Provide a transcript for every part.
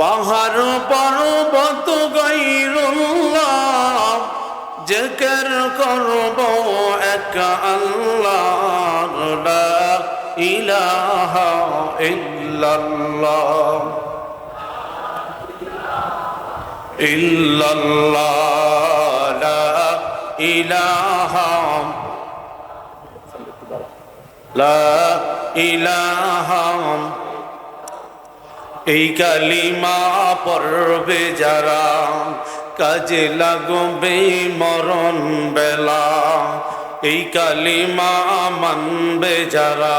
পাহাড় পর্বত গৈরুল্লাহ জেকের করব এক আল্লাহ ইলাহা ইল্লাল্লাহ। ইলাহা। ইলাহা। এই কালিমা পড়বে যারা, কাজে লাগবে মরণ বেলা। এই কালিমা মানবে যারা,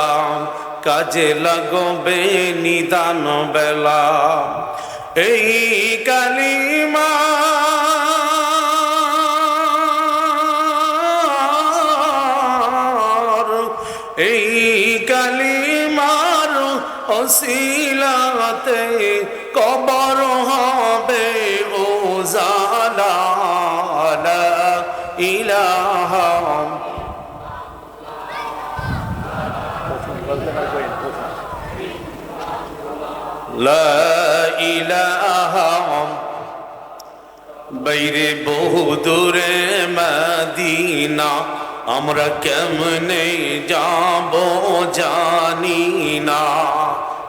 কাজে লাগবে নিদান বেলা। এই কালিমা এই কালিমার অশিলাতে কবর হবে ও জালা ইলাহা লা বহু দূরে মদিনা। আমরা কেমনে যাব জানি না।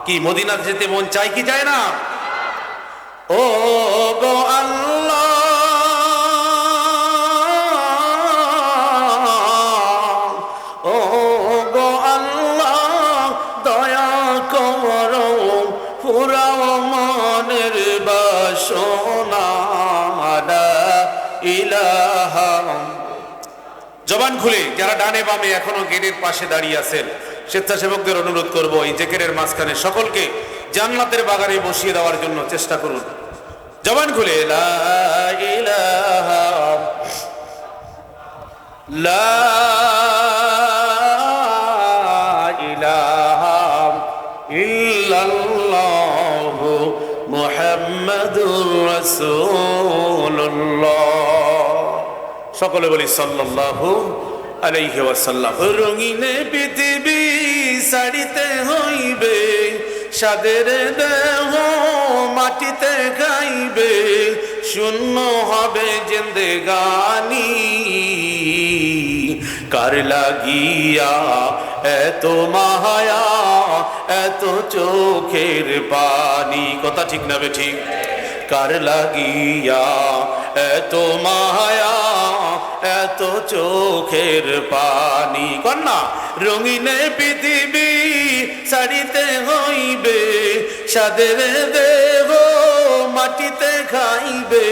কি মদিনা যেতে মন চাই কি যায় না? ও গো আল্লাহ ও গো আল্লাহ দয়া ইলাহা জবান খুলে, যারা ডানে বামে এখনও গেটের পাশে দাঁড়িয়ে আছেন, স্বেচ্ছাসেবকদের অনুরোধ করব এই জেকেরের মাঝখানে সকলকে জান্নাতের বাগানে বসিয়ে দেওয়ার জন্য চেষ্টা করুন। জবান খুলে, লা ইলাহা লা সকলে বলি সাল্লাল্লাহু আলাইহি ওয়াসাল্লাম। রঙিনে পৃথিবী সাড়িতে হইবে সাদের দেহ মাটিতে গাইবে, শূন্য হবে জেন্দে গানি কার লাগিয়া এত মাহায়া এত চোখের পানি? কথা ঠিক না বে ঠিক? কার লাগিয়া এত মায়া, এত চোখের পানি। কন্যা, রঙিনে পৃথিবী সারিতে হইবে সাদের দেহ মাটিতে খাইবে,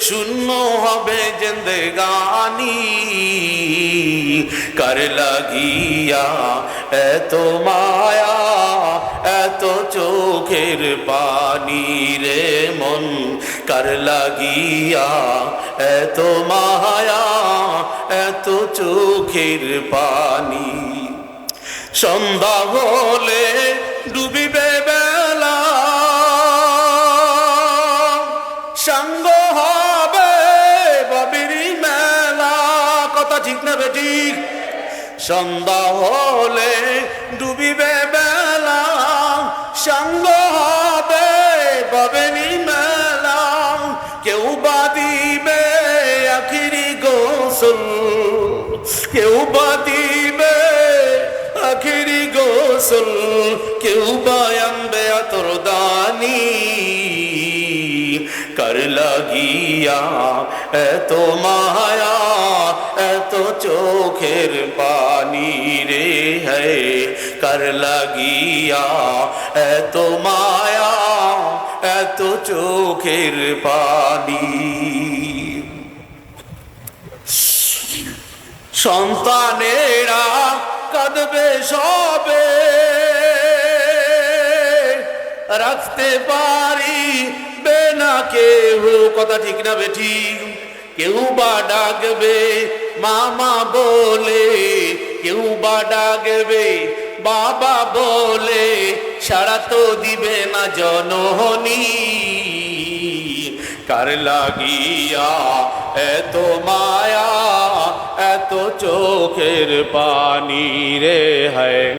শূন্য হবে জেন্দে গানি। কার লাগিয়া এত মায়া, এত চোখের পানি রে মন, কার লাগিয়া এত মায়া, এত চোখের পানি। সন্ধ্যা হলে ডুবিবে বেলা, সাঙ্গ হবে বাবিরি মেলা। কথা ঠিক না বেঠিক সন্ধ্যা হলে ডুবিবে গোসল, কেউ বা দিবে আখিরি গোসল, কেউ বা আনবে আতর দানি। কর লাগিয়া এত মায়া, এত চোখের পানি রে হে কর লাগিয়া এত মায়া, এত চোখের পানি। সন্তানেরা কাঁদবে সবে। রাখতে পারি বেনা কেউ কথা ঠিক না বেঠি। কেউ বা ডাকবে, মামা বলে। কেউ বা ডাকবে, বাবা বলে। সারা তো দিবে না জননী। কার লাগিয়া এত মায়া এত চোখের পানি রে হয়।